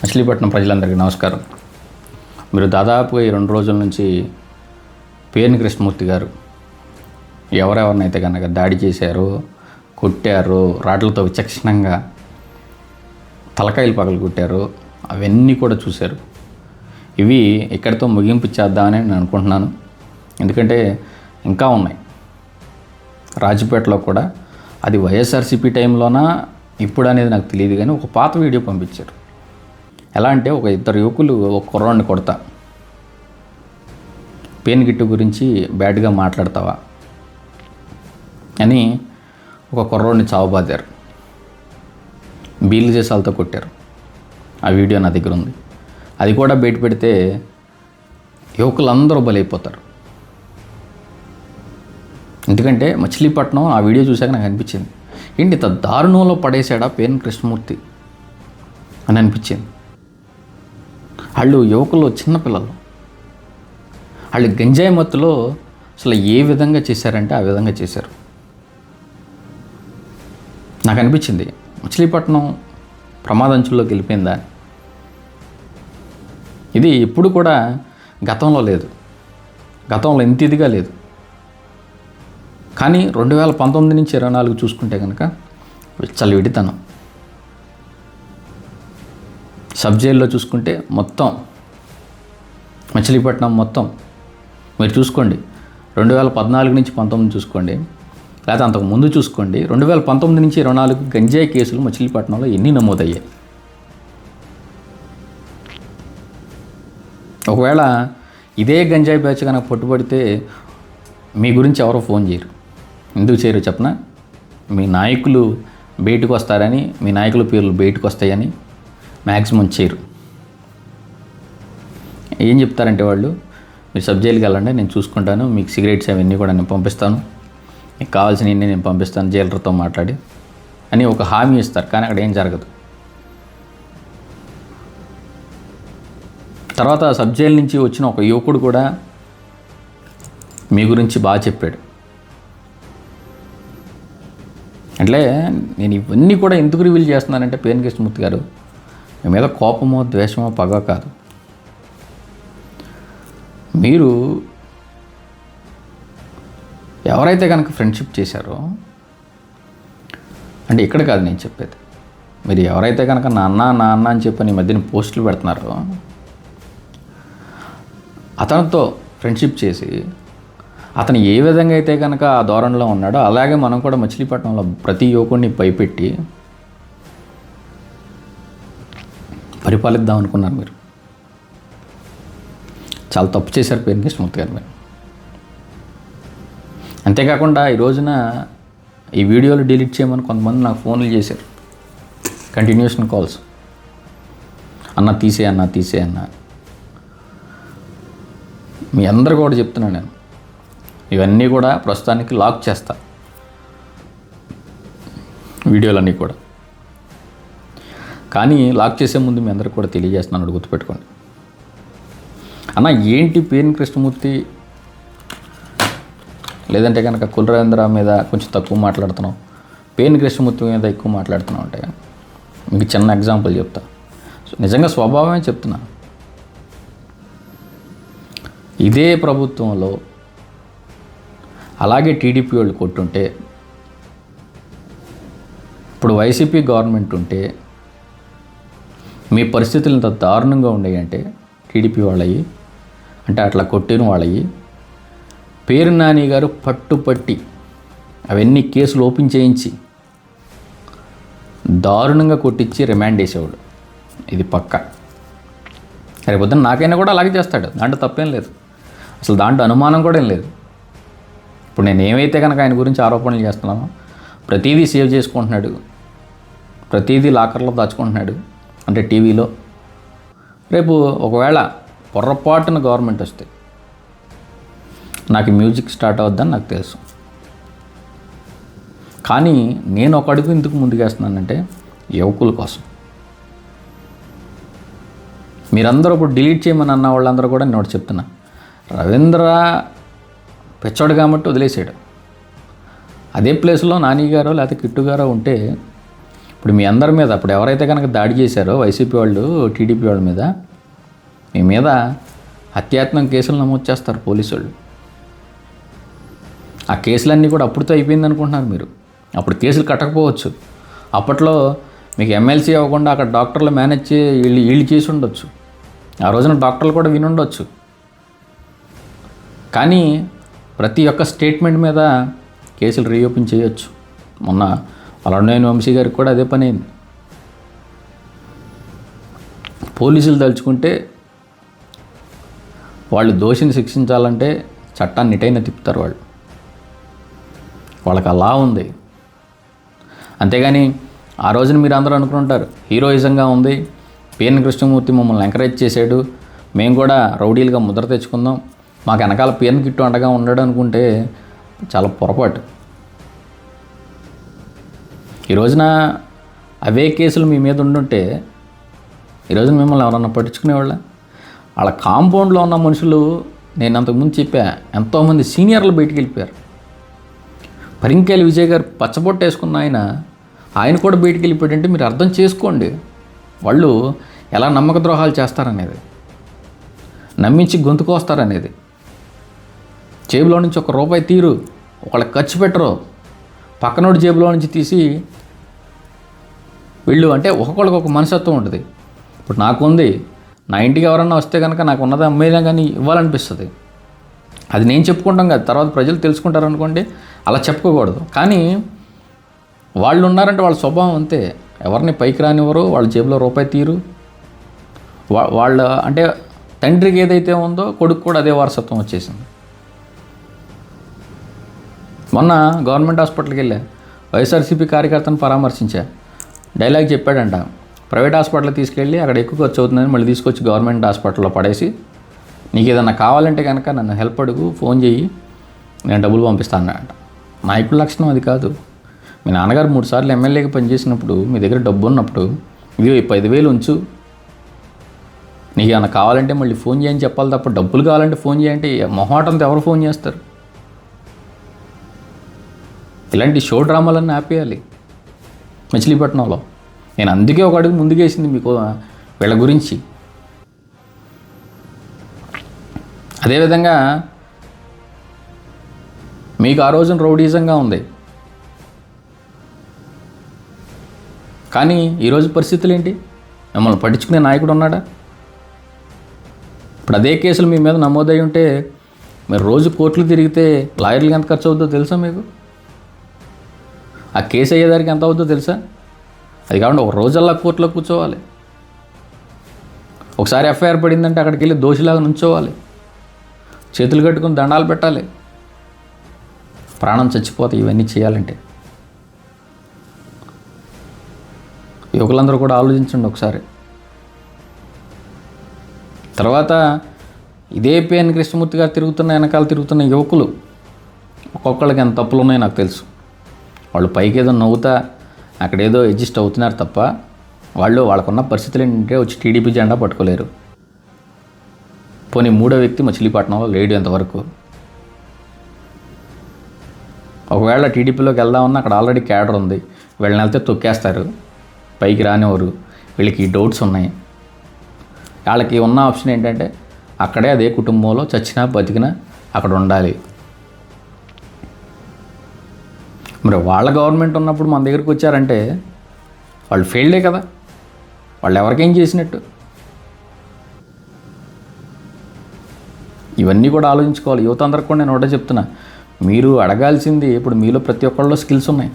మచిలీపట్నం ప్రజలందరికీ నమస్కారం. మీరు దాదాపుగా ఈ రెండు రోజుల నుంచి పేర్ని కృష్ణమూర్తి గారు ఎవరెవరినైతే కనుక దాడి చేశారో కొట్టారో రాడ్లతో విచక్షణంగా తలకాయలు పగలు కొట్టారో అవన్నీ కూడా చూశారు. ఇవి ఇక్కడితో ముగింపు చేద్దామని నేను అనుకుంటున్నాను. ఎందుకంటే ఇంకా ఉన్నాయి. రాజపేటలో కూడా అది వైఎస్ఆర్సీపీ టైంలోనా ఇప్పుడు అనేది నాకు తెలియదు కానీ ఒక పాత వీడియో పంపించారు. ఎలా అంటే ఒక ఇద్దరు యువకులు ఒక కుర్రాడిని కొడతా. పెయిన్ గిట్టు గురించి బ్యాడ్గా మాట్లాడతావా? అని ఒక కుర్రోడిని చావబాదారు. బీల్ చేసాలతో కొట్టారు. ఆ వీడియో నా దగ్గర ఉంది. అది కూడా బయట పెడితే యువకులందరూ బలైపోతారు. ఎందుకంటే మచిలీపట్నం ఆ వీడియో చూశాక నాకు అనిపించింది. ఏంటి ఇంత దారుణంలో పడేశాడా పేరు కృష్ణమూర్తి? అని అనిపించింది. వాళ్ళు యువకులు చిన్నపిల్లలు వాళ్ళు గంజాయి మత్తులో అసలు ఏ విధంగా చేశారంటే ఆ విధంగా చేశారు. నాకు అనిపించింది మచిలీపట్నం ప్రమాదంచుల్లోకి వెళ్ళిపోయిందా ఇది ఇప్పుడు కూడా గతంలో లేదు. గతంలో ఇంత ఇదిగా లేదు. కానీ రెండు వేల పంతొమ్మిది నుంచి ఇరవై నాలుగు చూసుకుంటే కనుక చలివిడితనం సబ్ జైల్లో చూసుకుంటే మొత్తం మచిలీపట్నం మొత్తం మీరు చూసుకోండి. రెండు వేల పద్నాలుగు నుంచి పంతొమ్మిది చూసుకోండి. లేకపోతే అంతకు ముందు చూసుకోండి. రెండు వేల పంతొమ్మిది నుంచి ఇరవై నాలుగు గంజాయి కేసులు మచిలీపట్నంలో ఎన్ని నమోదయ్యాయి? ఒకవేళ ఇదే గంజాయి బ్యాచ్ కనుక పట్టుబడితే మీ గురించి ఎవరో ఫోన్ చేయరు. ఎందుకు చేయరు చెప్పనా? మీ నాయకులు బయటకు వస్తారని మీ నాయకుల పేర్లు బయటకు వస్తాయని మ్యాక్సిమం చేయరు ఏం చెప్తారంటే వాళ్ళు మీరు సబ్ జైలుకి వెళ్ళండి నేను చూసుకుంటాను మీకు సిగరెట్స్ అవన్నీ కూడా నేను పంపిస్తాను. మీకు కావాల్సినవన్నీ నేను పంపిస్తాను జైలర్తో మాట్లాడి అని ఒక హామీ ఇస్తారు కానీ అక్కడ ఏం జరగదు. తర్వాత సబ్ నుంచి వచ్చిన ఒక యువకుడు కూడా మీ గురించి బాగా చెప్పాడు. అంటే నేను ఇవన్నీ కూడా ఎందుకు రివీల్ చేస్తున్నానంటే పేరు కృష్ణమూర్తి గారు మీ మీద కోపమో ద్వేషమో పగ కాదు. మీరు ఎవరైతే కనుక ఫ్రెండ్షిప్ చేశారో అంటే ఇక్కడ కాదు నేను చెప్పేది మీరు ఎవరైతే కనుక నా అన్న నా అన్న అని చెప్పని ఈ మధ్యన పోస్టులు పెడుతున్నారో అతనితో ఫ్రెండ్షిప్ చేసి అతను ఏ విధంగా అయితే కనుక ఆ ధోరణిలో ఉన్నాడో అలాగే మనం కూడా మచిలీపట్నంలో ప్రతి యువకుడిని భయపెట్టి పరిపాలిద్దాం అనుకున్నారు మీరు. చాలా తప్పు చేశారు పేరు కృష్ణమూర్తి గారు మీరు. అంతేకాకుండా ఈ రోజున ఈ వీడియోలు డిలీట్ చేయమని కొంతమంది నాకు ఫోన్లు చేశారు. కంటిన్యూషన్ కాల్స్ అన్న తీసే అన్న తీసే అన్న. మీ అందరు కూడా చెప్తున్నాను నేను. ఇవన్నీ కూడా ప్రస్తుతానికి లాక్ చేస్తా. వీడియోలన్నీ కూడా. కానీ లాక్ చేసే ముందు మీ అందరికి కూడా తెలియజేస్తున్నాను గుర్తుపెట్టుకోండి. అన్న ఏంటి పేరుని కృష్ణమూర్తి? లేదంటే కనుక కులరేంద్ర మీద కొంచెం తక్కువ మాట్లాడుతున్నాం పేరుని కృష్ణమూర్తి మీద ఎక్కువ మాట్లాడుతున్నాం అంటే మీకు చిన్న ఎగ్జాంపుల్ చెప్తా. నిజంగా స్వభావమే చెప్తున్నా. ఇదే ప్రభుత్వంలో అలాగే టీడీపీ వాళ్ళు కొట్టుంటే ఇప్పుడు వైసీపీ గవర్నమెంట్ ఉంటే మీ పరిస్థితులు ఇంత దారుణంగా ఉండేవి అంటే టీడీపీ వాళ్ళవి అంటే అట్లా కొట్టిన వాళ్ళవి పేరు నాని గారు పట్టుపట్టి అవన్నీ కేసులు ఓపెన్ చేయించి దారుణంగా కొట్టించి రిమాండ్ చేసేవాడు. ఇది పక్క. రేపు పొద్దున్న నాకైనా కూడా అలాగే చేస్తాడు. దాంట్లో తప్పేం లేదు. అసలు దాంట్లో అనుమానం కూడా ఏం లేదు. ఇప్పుడు నేను ఏమైతే కనుక ఆయన గురించి ఆరోపణలు చేస్తున్నానో ప్రతిదీ సేవ్ చేసుకుంటున్నాడు. ప్రతిదీ లాకర్లో దాచుకుంటున్నాడు. అంటే టీవీలో. రేపు ఒకవేళ పొర్రపాటున గవర్నమెంట్ వస్తే నాకు మ్యూజిక్ స్టార్ట్ అవుద్దని నాకు తెలుసు. కానీ నేను ఒక అడుగు ఎందుకు ముందుకేస్తున్నానంటే యువకుల కోసం. మీరందరూ ఇప్పుడు డిలీట్ చేయమని అన్న వాళ్ళందరూ కూడా నేను ఒకటి చెప్తున్నా. రవీంద్ర పెచ్చోడు కాబట్టి వదిలేసాడు అదే ప్లేస్లో నాని గారో లేకపోతే కిట్టు గారో ఉంటే ఇప్పుడు మీ అందరి మీద అప్పుడు ఎవరైతే కనుక దాడి చేశారో వైసీపీ వాళ్ళు టీడీపీ వాళ్ళ మీద మీ మీద హత్యాత్మక కేసులు నమోదు చేస్తారు పోలీసు వాళ్ళు. ఆ కేసులన్నీ కూడా అప్పుడుతో అయిపోయింది అనుకుంటున్నారు మీరు. అప్పుడు కేసులు కట్టకపోవచ్చు. అప్పట్లో మీకు ఎమ్మెల్సీ అవ్వకుండా అక్కడ డాక్టర్లు మేనేజ్ చే వీళ్ళు వీళ్ళు చేసి ఉండొచ్చు. ఆ రోజున డాక్టర్లు కూడా వినుండొచ్చు కానీ ప్రతి ఒక్క స్టేట్మెంట్ మీద కేసులు రీఓపెన్ చేయొచ్చు. మొన్న అలానే వంశీ గారికి కూడా అదే పని అయింది. పోలీసులు తలుచుకుంటే వాళ్ళు దోషిని శిక్షించాలంటే చట్టాన్ని ఇటైనా తిప్పుతారు వాళ్ళు. వాళ్ళకి అలా ఉంది. అంతేగాని ఆ రోజున మీరు అందరూ అనుకుంటారు హీరోయిజంగా ఉంది పిఎన్ కృష్ణమూర్తి మమ్మల్ని ఎంకరేజ్ చేశాడు మేము కూడా రౌడీలుగా ముద్ర తెచ్చుకుందాం మాకు వెనకాల పిఎన్ కిట్టు అండగా ఉండడం అనుకుంటే చాలా పొరపాటు. ఈ రోజున అవే కేసులు మీ మీద ఉండుంటే ఈ రోజున మిమ్మల్ని ఎవరన్నా పట్టించుకునేవాళ్ళ? వాళ్ళ కాంపౌండ్లో ఉన్న మనుషులు నేను అంతకుముందు చెప్పా ఎంతోమంది సీనియర్లు బయటికి వెళ్ళిపోయారు. పరింకేలి విజయ్ గారు పచ్చబొట్ట వేసుకున్న ఆయన ఆయన కూడా బయటికి వెళ్ళిపోయాడంటే మీరు అర్థం చేసుకోండి. వాళ్ళు ఎలా నమ్మక ద్రోహాలు చేస్తారనేది నమ్మించి గొంతుకొస్తారనేది జేబులో నుంచి ఒక రూపాయి తీరు ఒకళ్ళకి ఖర్చు పెట్టరు. పక్కనోడి జేబులో నుంచి తీసి వీళ్ళు అంటే ఒక్కొక్కడికి ఒక మనసత్వం ఉంటుంది. ఇప్పుడు నాకుంది నా ఇంటికి ఎవరన్నా వస్తే కనుక నాకు ఉన్నది అమ్మేనా కానీ ఇవ్వాలనిపిస్తుంది. అది నేను చెప్పుకుంటాం కదా తర్వాత ప్రజలు తెలుసుకుంటారు అనుకోండి అలా చెప్పుకోకూడదు. కానీ వాళ్ళు ఉన్నారంటే వాళ్ళ స్వభావం అంతే. ఎవరిని పైకి రానివ్వరు వాళ్ళ జేబులో రూపాయి తీరు. వా- వాళ్ళ అంటే తండ్రికి ఏదైతే ఉందో కొడుకు కూడా అదే వారసత్వం వచ్చేసింది. మొన్న గవర్నమెంట్ హాస్పిటల్కి వెళ్ళా. వైఎస్ఆర్సీపీ కార్యకర్తను పరామర్శించా. డైలాగ్ చెప్పాడంట ప్రైవేట్ హాస్పిటల్ తీసుకెళ్ళి అక్కడ ఎక్కువ ఖర్చు అవుతుందని మళ్ళీ తీసుకొచ్చి గవర్నమెంట్ హాస్పిటల్లో పడేసి నీకు ఏదన్నా కావాలంటే కనుక నన్ను హెల్ప్ అడుగు ఫోన్ చేయి నేను డబ్బులు పంపిస్తాను అంట నాయకుడి లక్షణం అది కాదు. మీ నాన్నగారు మూడు సార్లు ఎమ్మెల్యేగా పనిచేసినప్పుడు మీ దగ్గర డబ్బు ఉన్నప్పుడు ఇది పదివేలు ఉంచు. నీకు ఏమైనా కావాలంటే మళ్ళీ ఫోన్ చేయని చెప్పాలి తప్ప డబ్బులు కావాలంటే ఫోన్ చేయంటే మొహాటంతో ఎవరు ఫోన్ చేస్తారు? ఇలాంటి షో డ్రామాలన్నీ ఆపేయాలి. మచిలీపట్నంలో. నేను అందుకే ఒక అడుగు ముందుకేసింది మీకు వీళ్ళ గురించి. అదేవిధంగా మీకు ఆ రోజున రౌడీజంగా ఉంది. కానీ ఈరోజు పరిస్థితులు ఏంటి మిమ్మల్ని పట్టించుకునే నాయకుడు ఉన్నాడా? ఇప్పుడు అదే కేసులు మీ మీద నమోదై ఉంటే మీరు రోజు కోర్టులు తిరిగితే లాయర్లకు ఎంత ఖర్చు అవుతుందో తెలుసా మీకు? ఆ కేసు అయ్యేదానికి ఎంత అవుతుందో తెలుసా? అది కాకుండా ఒక రోజల్లా కోర్టులో కూర్చోవాలి. ఒకసారి ఎఫ్ఐఆర్ పడిందంటే అక్కడికి వెళ్ళి దోషిలాగా నుంచోవాలి. చేతులు కట్టుకుని దండాలు పెట్టాలి. ప్రాణం చచ్చిపోతాయి ఇవన్నీ చేయాలంటే. యువకులందరూ కూడా ఆలోచించండి ఒకసారి. తర్వాత ఇదే పిఎన్ కృష్ణమూర్తి గారు తిరుగుతున్న వెనకాల తిరుగుతున్న యువకులు ఒక్కొక్కళ్ళకి ఎంత తప్పులు ఉన్నాయో నాకు తెలుసు. వాళ్ళు పైకి ఏదో నవ్వుతా అక్కడ ఏదో అడ్జస్ట్ అవుతున్నారు తప్ప వాళ్ళు వాళ్ళకున్న పరిస్థితులు ఏంటంటే వచ్చి టీడీపీ జెండా పట్టుకోలేరు. పోనీ మూడో వ్యక్తి మచిలీపట్నంలో లేడు ఎంతవరకు? ఒకవేళ టీడీపీలోకి వెళ్దామన్నా అక్కడ ఆల్రెడీ క్యాడర్ ఉంది. వీళ్ళని వెళ్తే తొక్కేస్తారు. పైకి రానివారు వీళ్ళకి డౌట్స్ ఉన్నాయి. వాళ్ళకి ఉన్న ఆప్షన్ ఏంటంటే అక్కడే అదే కుటుంబంలో చచ్చినా బతికినా అక్కడ ఉండాలి. మరి వాళ్ళ గవర్నమెంట్ ఉన్నప్పుడు మన దగ్గరికి వచ్చారంటే వాళ్ళు ఫెయిల్డే కదా. వాళ్ళు ఎవరికేం చేసినట్టు? ఇవన్నీ కూడా ఆలోచించుకోవాలి. యువత అందరికి కూడా నేను ఒకటే చెప్తున్నా. మీరు అడగాల్సింది ఇప్పుడు మీలో ప్రతి ఒక్కళ్ళలో స్కిల్స్ ఉన్నాయి.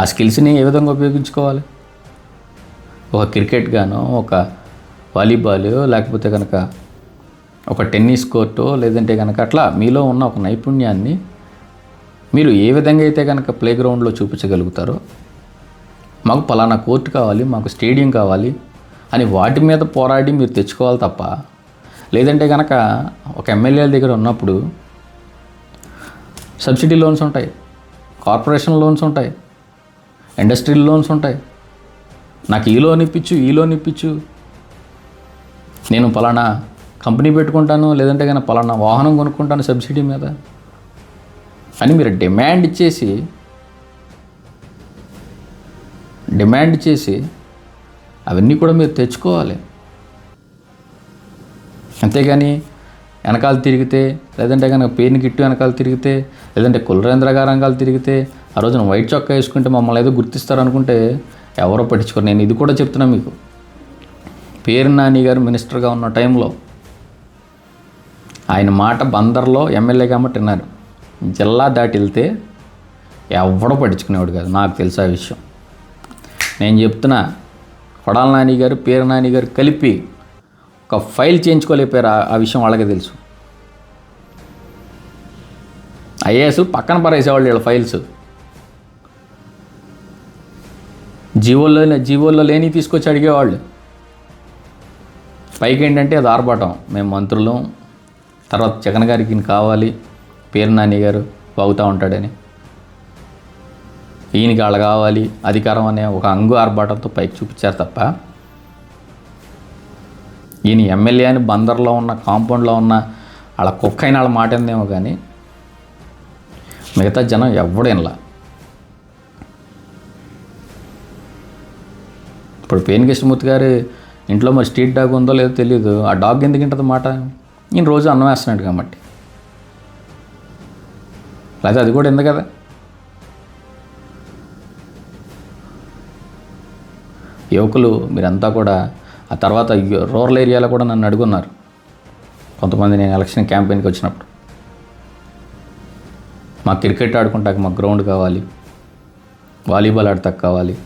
ఆ స్కిల్స్ని ఏ విధంగా ఉపయోగించుకోవాలి? ఒక క్రికెట్ గాను ఒక వాలీబాల్ లేకపోతే కనుక ఒక టెన్నిస్ కోర్టు లేదంటే కనుక అట్లా మీలో ఉన్న ఒక నైపుణ్యాన్ని మీరు ఏ విధంగా అయితే కనుక ప్లే గ్రౌండ్లో చూపించగలుగుతారో మాకు పలానా కోర్టు కావాలి మాకు స్టేడియం కావాలి అని వాటి మీద పోరాడి మీరు తెచ్చుకోవాలి తప్ప లేదంటే కనుక ఒక ఎమ్మెల్యేల దగ్గర ఉన్నప్పుడు సబ్సిడీ లోన్స్ ఉంటాయి కార్పొరేషన్ లోన్స్ ఉంటాయి ఇండస్ట్రియల్ లోన్స్ ఉంటాయి. నాకు ఈ లోన్ ఇప్పించు ఈ లోన్ ఇప్పించు నేను పలానా కంపెనీ పెట్టుకుంటాను లేదంటే కానీ పలానా వాహనం కొనుక్కుంటాను సబ్సిడీ మీద. అని మీరు డిమాండ్ చేసి డిమాండ్ చేసి అవన్నీ కూడా మీరు తెచ్చుకోవాలి. అంతేగాని వెనకాల తిరిగితే లేదంటే కనుక పేరుని గిట్టు వెనకాల తిరిగితే లేదంటే కులరేంద్ర గారు వెనకాల తిరిగితే ఆ రోజున వైట్ చొక్కా వేసుకుంటే మమ్మల్ని ఏదో గుర్తిస్తారు అనుకుంటే ఎవరో పట్టించుకోరు. నేను ఇది కూడా చెప్తున్నా మీకు. పేరు నాని గారు మినిస్టర్గా ఉన్న టైంలో ఆయన మాట బందర్లో ఎమ్మెల్యే కాబట్టి విన్నారు జిల్లా దాటి వెళ్తే ఎవడో పట్టించుకునేవాడు కాదు. నాకు తెలుసు ఆ విషయం. నేను చెప్తున్నా కొడాల నాని గారు పేరు నాని గారు కలిపి ఒక ఫైల్ చేయించుకోలేకపోయారు. ఆ- విషయం వాళ్ళకే తెలుసు. ఐఏఎస్ పక్కన పరేసేవాళ్ళు వీళ్ళ ఫైల్స్. జీవోల్లో జీవోల్లో లేని తీసుకొచ్చి అడిగేవాళ్ళు. పైకి ఏంటంటే అది ఆర్భాటం. మేము మంత్రులు. తర్వాత జగన్ గారికి కావాలి. పేరు నాని గారు వాగుతూ ఉంటాడని. ఈయనకి వాళ్ళ కావాలి అధికారం అనే ఒక అంగు ఆర్భాటంతో పైకి చూపించారు తప్ప ఈయన ఎమ్మెల్యే అని బందర్లో ఉన్న కాంపౌండ్లో ఉన్న వాళ్ళ కుక్క అయిన వాళ్ళ మాట ఏందేమో కానీ మిగతా జనం ఎవడేనలా ఇప్పుడు పేని కృష్ణమూర్తి గారి ఇంట్లో మరి స్ట్రీట్ డాగ్ ఉందో లేదో తెలియదు ఆ డాగ్ ఎందుకు ఉంటుంది మాట? ఈయన రోజు అన్నం వేస్తున్నాడు కాబట్టి. లేకపోతే అది కూడా ఎందుకు కదా? యువకులు మీరంతా కూడా ఆ తర్వాత రూరల్ ఏరియాలో కూడా నన్ను అడుగున్నారు. కొంతమంది నేను ఎలక్షన్ క్యాంపెయిన్కి వచ్చినప్పుడు. మా క్రికెట్ ఆడుకుంటాక మాకు గ్రౌండ్ కావాలి. వాలీబాల్ ఆడతాక కావాలి.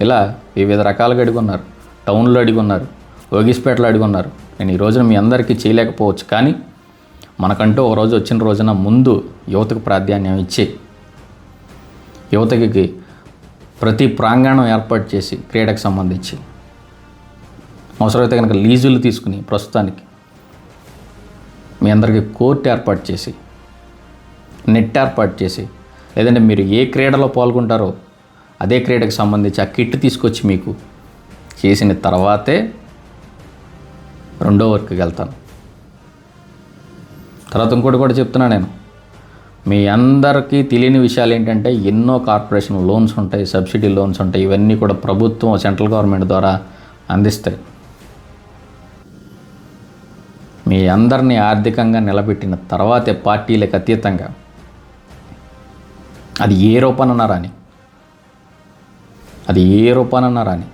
ఇలా వివిధ రకాలుగా అడుగున్నారు. టౌన్లో అడుగున్నారు. ఓగిస్పేటలో అడుగున్నారు. నేను ఈ రోజున మీ అందరికీ చేయలేకపోవచ్చు. కానీ మనకంటూ ఒక రోజు వచ్చిన రోజున ముందు యువతకు ప్రాధాన్యం ఇచ్చి యువతకి ప్రతి ప్రాంగణం ఏర్పాటు చేసి క్రీడకు సంబంధించి అవసరమైతే కనుక లీజులు తీసుకుని ప్రస్తుతానికి మీ అందరికీ కోర్టు ఏర్పాటు చేసి నెట్ ఏర్పాటు చేసి లేదంటే మీరు ఏ క్రీడలో పాల్గొంటారో అదే క్రీడకు సంబంధించి ఆ కిట్ తీసుకొచ్చి మీకు చేసిన తర్వాతే రెండో వర్క్కి వెళ్తాను. తర్వాత ఇంకోటి కూడా చెప్తున్నా నేను. మీ అందరికీ తెలియని విషయాలు ఏంటంటే ఎన్నో కార్పొరేషన్ లోన్స్ ఉంటాయి సబ్సిడీ లోన్స్ ఉంటాయి ఇవన్నీ కూడా ప్రభుత్వం సెంట్రల్ గవర్నమెంట్ ద్వారా అందిస్తాయి. మీ అందరినీ ఆర్థికంగా నిలబెట్టిన తర్వాతే పార్టీలకు అతీతంగా. అది ఏ రూపానన్నా రాని. అది ఏ రూపానన్నా రాని.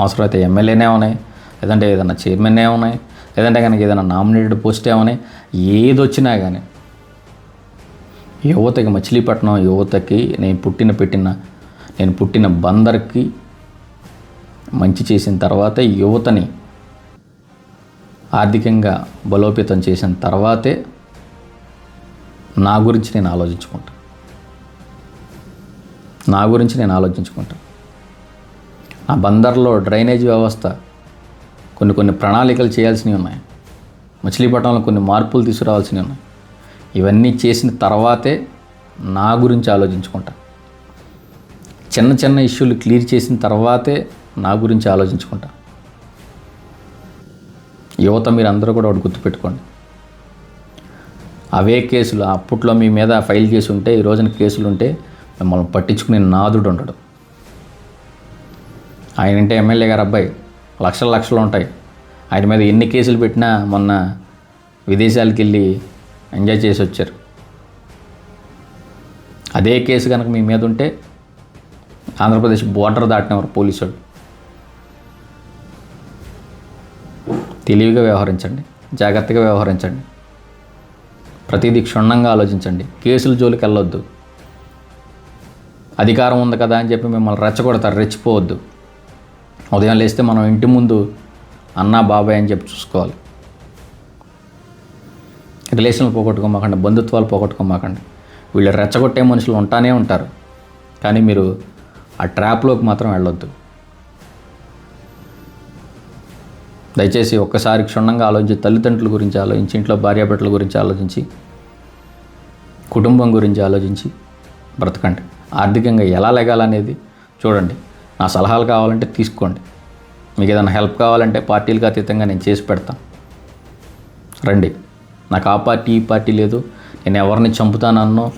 అవసరమైతే ఎమ్మెల్యేనే ఉన్నాయి లేదంటే ఏదైనా చైర్మన్నే ఉన్నాయి లేదంటే కనుక ఏదైనా నామినేటెడ్ పోస్ట్ ఏమని ఏది వచ్చినా కానీ యువతకి మచిలీపట్నం యువతకి నేను పుట్టిన పెట్టిన నేను పుట్టిన బందర్కి మంచి చేసిన తర్వాత యువతని ఆర్థికంగా బలోపేతం చేసిన తర్వాతే నా గురించి నేను ఆలోచించుకుంటా. నా గురించి నేను ఆలోచించుకుంటా. ఆ బందర్లో డ్రైనేజ్ వ్యవస్థ కొన్ని కొన్ని ప్రణాళికలు చేయాల్సినవి ఉన్నాయి. మచిలీపట్నంలో కొన్ని మార్పులు తీసుకురావాల్సినవి ఉన్నాయి. ఇవన్నీ చేసిన తర్వాతే నా గురించి ఆలోచించుకుంటా. చిన్న చిన్న ఇష్యూలు క్లియర్ చేసిన తర్వాతే నా గురించి ఆలోచించుకుంటా. యువత మీరు అందరూ కూడా ఒకటి గుర్తుపెట్టుకోండి. అవే కేసులు అప్పట్లో మీ మీద ఫైల్ చేసి ఉంటే ఈ రోజున కేసులు ఉంటే మిమ్మల్ని పట్టించుకునే నాదుడు ఉండడు. ఆయన అంటే ఎమ్మెల్యే గారు అబ్బాయి. లక్షల లక్షలు ఉంటాయి. ఆయన మీద ఎన్ని కేసులు పెట్టినా మొన్న విదేశాలకు వెళ్ళి ఎంజాయ్ చేసి వచ్చారు. అదే కేసు కనుక మీ మీద ఉంటే ఆంధ్రప్రదేశ్ బోర్డర్ దాటినవారు పోలీసు వాళ్ళు తెలివిగా వ్యవహరించండి జాగ్రత్తగా వ్యవహరించండి. ప్రతిదీ క్షుణ్ణంగా ఆలోచించండి. కేసుల జోలికి వెళ్ళొద్దు. అధికారం ఉంది కదా అని చెప్పి మిమ్మల్ని రెచ్చగొడతారు రెచ్చిపోవద్దు. ఉదయం లేస్తే మనం ఇంటి ముందు అన్న బాబాయ్ అని చెప్పి చూసుకోవాలి. రిలేషన్లు పోగొట్టుకోమాకండి బంధుత్వాలు పోగొట్టుకోమాకండి. వీళ్ళు రెచ్చగొట్టే మనుషులు ఉంటానే ఉంటారు. కానీ మీరు ఆ ట్రాప్లోకి మాత్రం వెళ్ళొద్దు. దయచేసి ఒక్కసారి క్షుణ్ణంగా ఆలోచించి తల్లిదండ్రుల గురించి ఆలోచించి ఇంట్లో భార్యాభర్తల గురించి ఆలోచించి కుటుంబం గురించి ఆలోచించి బ్రతకండి. ఆర్థికంగా ఎలా లెగాలనేది చూడండి. నా సలహాలు కావాలంటే తీసుకోండి. మీకు ఏదైనా హెల్ప్ కావాలంటే పార్టీలకు అతీతంగా నేను చేసి పెడతాను రండి. నాకు ఆ పార్టీ ఈ పార్టీ లేదు. నేను ఎవరిని చంపుతానన్నో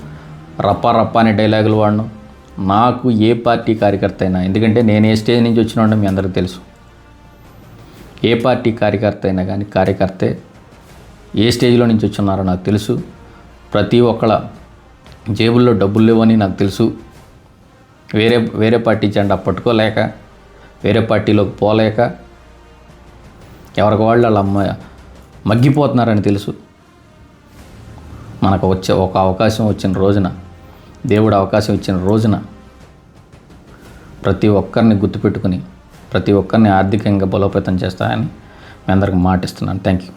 రప్ప రప్ప అనే డైలాగులు వాడను. నాకు ఏ పార్టీ కార్యకర్త అయినా ఎందుకంటే నేను ఏ స్టేజ్ నుంచి వచ్చినా మీ అందరికీ తెలుసు. ఏ పార్టీ కార్యకర్త అయినా కానీ కార్యకర్తే ఏ స్టేజ్లో నుంచి వచ్చున్నారో నాకు తెలుసు. ప్రతి ఒక్కళ్ళ జేబుల్లో డబ్బులు లేవని నాకు తెలుసు. వేరే వేరే పార్టీ జెండా పట్టుకోలేక వేరే పార్టీలోకి పోలేక ఎవరికి వాళ్ళు వాళ్ళ అమ్మ మగ్గిపోతున్నారని తెలుసు. మనకు వచ్చే ఒక అవకాశం వచ్చిన రోజున దేవుడు అవకాశం ఇచ్చిన రోజున ప్రతి ఒక్కరిని గుర్తుపెట్టుకుని ప్రతి ఒక్కరిని ఆర్థికంగా బలోపేతం చేస్తానని మీ అందరికి మాటిస్తున్నాను థ్యాంక్ యూ